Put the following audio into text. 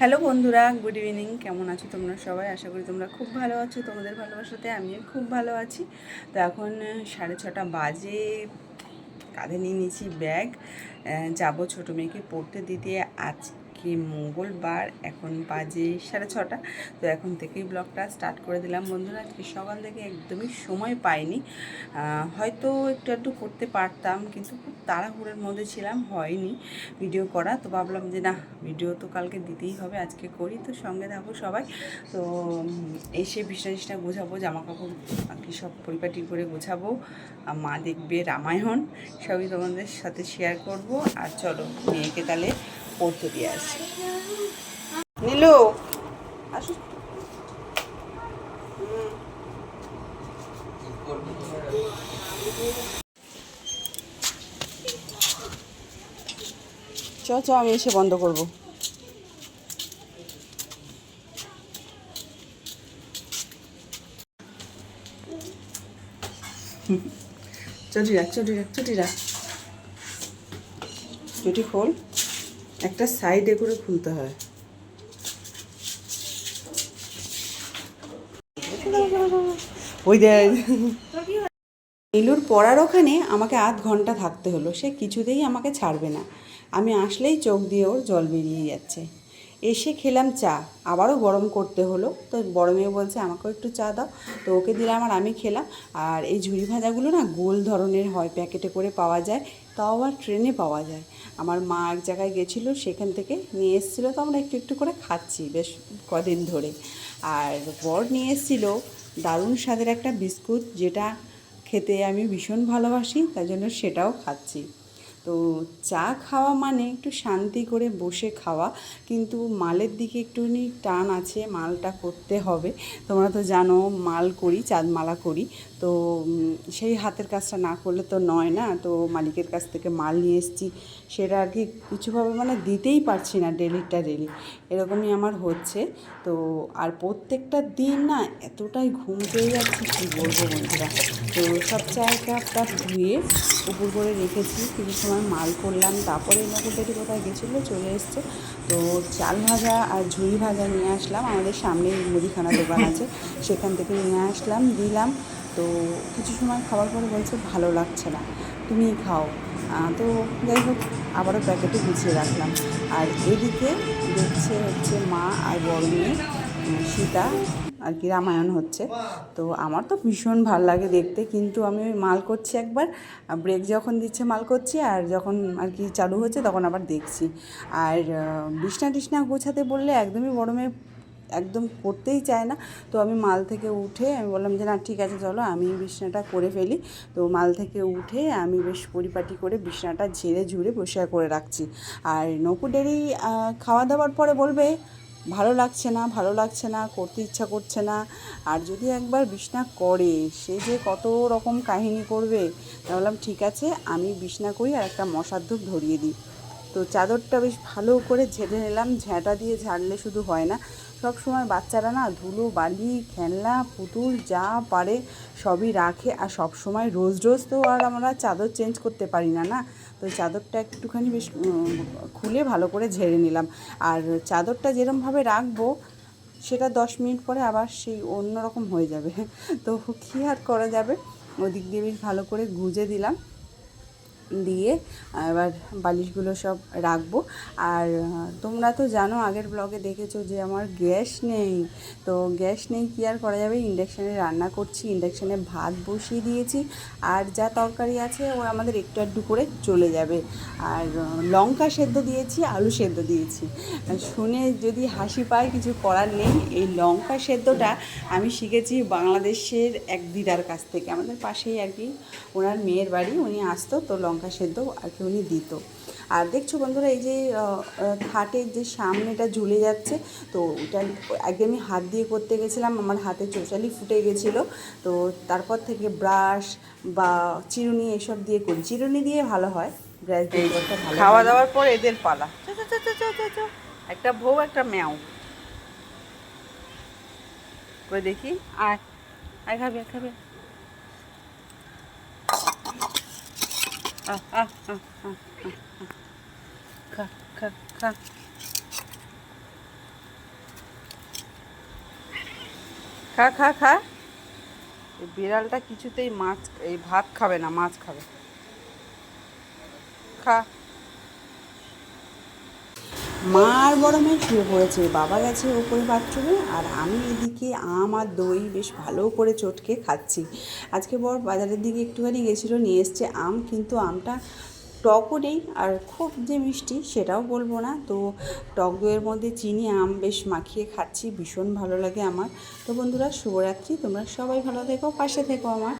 Hello বন্ধুরা, good evening. কেমন আছো তোমরা সবাই? আশা করি তোমরা খুব ভালো আছো। তোমাদের ভালোবাসাতে আমিও খুব ভালো আছি। তো এখন সাড়ে ছটা বাজে। কাঁধে নিয়ে নিয়েছি ব্যাগ। যাব ছোটো মেয়েকে পড়তে দিতে। আজকে মঙ্গলবার, এখন বাজে সাড়ে ছটা। তো এখন থেকেই ব্লগটা স্টার্ট করে দিলাম। বন্ধুরা, আজকে সকাল থেকে একদমই সময় পাইনি। হয়তো একটু একটু করতে পারতাম, কিন্তু খুব তাড়াহুড়োর মধ্যে ছিলাম, হয়নি ভিডিও করা। তো ভাবলাম যে না ভিডিও তো কালকে দিতেই হবে, আজকে করি। তো সঙ্গে থাকো সবাই। তো এসে বিছনা টিছনা গোছাবো জামা কাপড় বাকি সব পরিপাটি করে গোছাবো। মা দেখবে রামায়ণ, সবই তোমাদের সাথে শেয়ার করব। আর চলো, মেয়েকে তাহলে পড়তে দিয়ে আসি। নীলু চ চ আমি এসে বন্ধ করব। চটি রাখ চটি রাখ চটি রাখ। চটি খোল। একটা সাইডে করে খুলতে হয়। ওই দেয় নীলুর পড়ার ওখানে আমাকে আধ ঘণ্টা থাকতে হলো। সে কিছুতেই আমাকে ছাড়বে না। আমি আসলেই চোখ দিয়ে ওর জল বেরিয়ে যাচ্ছে। এসে খেলাম চা। আবারও গরম করতে হলো। তো বড় মেয়ে বলছে, আমাকেও একটু চা দাও। তো ওকে দিলাম আর আমি খেলাম। আর এই ঝুড়ি ভাজাগুলো না গোল ধরনের হয়, প্যাকেটে করে পাওয়া যায়। তাও আবার ট্রেনে পাওয়া যায়। আমার মা এক জায়গায় গেছিল, সেখান থেকে নিয়ে এসেছিল। তো আমরা একটু একটু করে খাচ্ছি বেশ কদিন ধরে। আর বর নিয়ে এসেছিল দারুণ স্বাদের একটা বিস্কুট, যেটা খেতে আমি ভীষণ ভালোবাসি তাই জন্য সেটাও খাচ্ছি। তো চা খাওয়া মানে একটু শান্তি করে বসে খাওয়া। কিন্তু মালের দিকে একটুখানি টান আছে, মালটা করতে হবে। তোমরা তো জানো, মাল করি চাঁদ মালা করি। তো সেই হাতের কাজটা না করলে তো নয় না? তো মালিকের কাছ থেকে মাল নিয়ে এসেছি। সেটা আর কি কিছুভাবে মানে দিতেই পারছি না, ডেলিটা ডেলি। এরকমই আমার হচ্ছে। তো আর প্রত্যেকটা দিন না এতটাই ঘুম পেয়ে যাচ্ছে, কী বলব বন্ধুরা? তো সব চায়ের কাপটা ধুয়ে উপর করে রেখেছি। কিছু সময় মাল করলাম, তারপরে নকুলটাটি কোথায় গেছিল চলে এসছে। তো চাল ভাজা আর ঝুড়ি ভাজা নিয়ে আসলাম। আমাদের সামনেই মুদিখানা দোকান আছে, সেখান থেকে নিয়ে আসলাম, দিলাম। তো কিছু সময় খাওয়ার পরে বলছে, ভালো লাগছে না, তুমি খাও। তো যাই হোক, আবারও প্যাকেটে গুছিয়ে রাখলাম। আর এদিকে দেখছে হচ্ছে মা আর বড় মেয়ে সীতা আর কি রামায়ণ হচ্ছে। তো আমার তো ভীষণ ভালো লাগে দেখতে, কিন্তু আমি মাল করছি একবার ব্রেক যখন দিচ্ছে মাল করছি, আর যখন আর কি চালু হচ্ছে তখন আবার দেখছি। আর বিছনা টিছনা গোছাতে বললে একদমই বড় মেয়ে একদম করতেই চায় না। তো আমি মাল থেকে উঠে আমি বললাম যে, না, ঠিক আছে, চলো, আমি বিছনাটা করে ফেলি। তো মাল থেকে উঠে আমি বেশ পরিপাটি করে বিছনাটা ঝেড়ে ঝুড়ে পরিষ্কার করে রাখছি। আর নকুডেরই খাওয়া দাওয়ার পরে বলবে ভালো লাগছে না, ভালো লাগছে না, করতে ইচ্ছা করছে না। আর যদি একবার বিছনা করে, সে যে কত রকম কাহিনী করবে। তা বললাম, ঠিক আছে, আমি বিছনা করি আর একটা মশার ধূপ ধরিয়ে দিই। তো চাদরটা বেশ ভালো করে ঝেড়ে নিলাম ঝ্যাঁটা দিয়ে ঝাড়লে শুধু হয় না। সব সময় বাচ্চারা না ধুলো, বালি, খেলনা, পুতুল যা পারে সবই রাখে আর সব সময় রোজ রোজ তো আর আমরা চাদর চেঞ্জ করতে পারি না না? তো চাদরটা একটুখানি বেশ খুলে ভালো করে ঝেড়ে নিলাম। আর চাদরটা যেরমভাবে রাখব, সেটা দশ মিনিট পরে আবার সেই অন্যরকম হয়ে যাবে। তো কী আর করা যাবে? ওদিক দিয়ে বেশ ভালো করে গুজে দিলাম। দিয়ে এবার বালিশগুলো সব রাখব। আর, তোমরা তো জানো, আগের ব্লগে দেখেছ যে আমার গ্যাস নেই। তো গ্যাস নেই কি আর করা যাবে? ইন্ডাকশানে রান্না করছি, ইন্ডাকশানে ভাত বসিয়ে দিয়েছি। আর যা তরকারি আছে, ও আমাদের একটু একটু করে চলে যাবে। আর, লঙ্কা সেদ্ধ দিয়েছি, আলু সেদ্ধ দিয়েছি। শুনে যদি হাসি পায়, কিছু করার নেই। এই লঙ্কা সেদ্ধটা আমি শিখেছি বাংলাদেশের এক দিদার কাছ থেকে। আমাদের পাশেই আর কি ওনার মেয়ের বাড়ি, উনি আসতো, তো লঙ্কা সেদ্ধ আর কি উনি দিত। আর দেখছ বন্ধুরা এই যে খাটের যে সামনেটা ঝুলে যাচ্ছে তো ওটা আমি হাত দিয়ে করতে গেছিলাম আমার হাতে চোচালি ফুটে গেছিল। তো তারপর থেকে ব্রাশ বা চিরুনি এসব দিয়ে করি। চিরুনি দিয়ে ভালো হয় ব্রাশ দিয়ে করতে ভালো খাওয়া দাওয়ার পর এদের পালা। একটা বউ একটা ম্যাও। করে দেখি? আয় আয় খাবে খাবে। আহ আহ আহ আহ খা খা খা খা খা খা। এই বিড়ালটা কিছুতেই মাছ, এই ভাত খাবে না, মাছ খাবে। খা। মা আর বড় মেয়ে শুয়ে পড়েছে। বাবা গেছে ওপরে বাথরুমে আর আমি এদিকে আম আর দই বেশ ভালো করে চটকে খাচ্ছি। আজকে বর বাজারের দিকে একটুখানি গেছিল, নিয়ে এসছে আম, কিন্তু আমটা টকও নেই আর খুব যে মিষ্টি সেটাও বলব না। তো টক দইয়ের মধ্যে চিনি, আম বেশ মাখিয়ে খাচ্ছি, ভীষণ ভালো লাগে আমার। তো বন্ধুরা, শুভরাত্রি। তোমরা সবাই ভালো থেকো, পাশে থেকো আমার।